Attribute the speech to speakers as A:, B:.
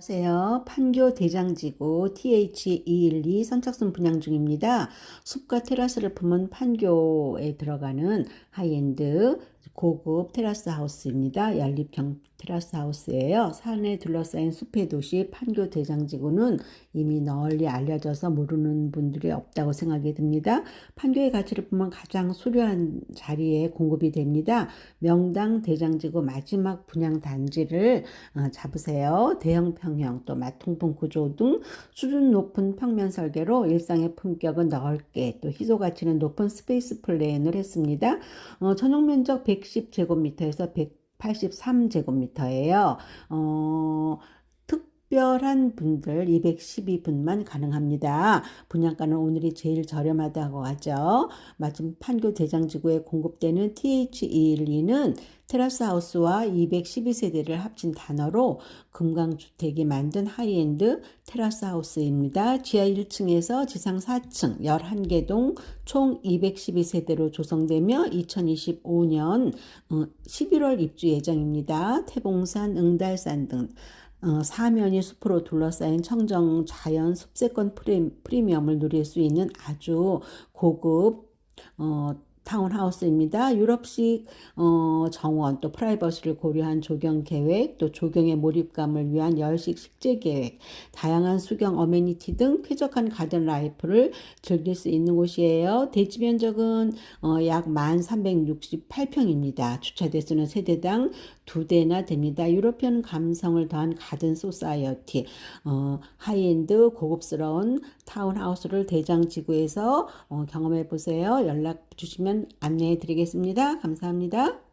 A: 안녕하세요. 판교 대장지구 TH212 선착순 분양 중입니다. 숲과 테라스를 품은 판교에 들어가는 하이엔드 고급 테라스 하우스입니다. 연립형 테라스 하우스예요. 산에 둘러싸인 숲의 도시 판교 대장지구는 이미 널리 알려져서 모르는 분들이 없다고 생각이 듭니다. 판교의 가치를 보면 가장 수려한 자리에 공급이 됩니다. 명당 대장지구 마지막 분양 단지를 어, 잡으세요. 대형 평형 또 마통풍 구조 등 수준 높은 평면 설계로 일상의 품격은 넓게 또 희소 가치는 높은 스페이스 플랜을 했습니다. 어, 전용 면적 110제곱미터에서 183제곱미터예요. 어, 특별한 분들 212분만 가능합니다. 분양가는 오늘이 제일 저렴하다고 하죠. 마침 판교 대장지구에 공급되는 TH212는 테라스 하우스와 212세대를 합친 단어로 금강주택이 만든 하이엔드 테라스 하우스입니다. 지하 1층에서 지상 4층 11개 동 총 212세대로 조성되며 2025년 11월 입주 예정입니다. 태봉산, 응달산 등 어, 사면이 숲으로 둘러싸인 청정 자연 숲세권 프리, 프리미엄을 누릴 수 있는 아주 고급 어, 타운하우스입니다. 유럽식 어, 정원 또 프라이버시를 고려한 조경 계획 또 조경의 몰입감을 위한 열식 식재 계획 다양한 수경 어메니티 등 쾌적한 가든 라이프를 즐길 수 있는 곳이에요. 대지 면적은 어, 약 1368평입니다. 주차 대수는 세대당 두 대나 됩니다. 유로피언 감성을 더한 가든 소사이어티 어, 하이엔드 고급스러운 타운하우스를 대장 지구에서 어, 경험해 보세요. 연락 주시면 안내해 드리겠습니다. 감사합니다.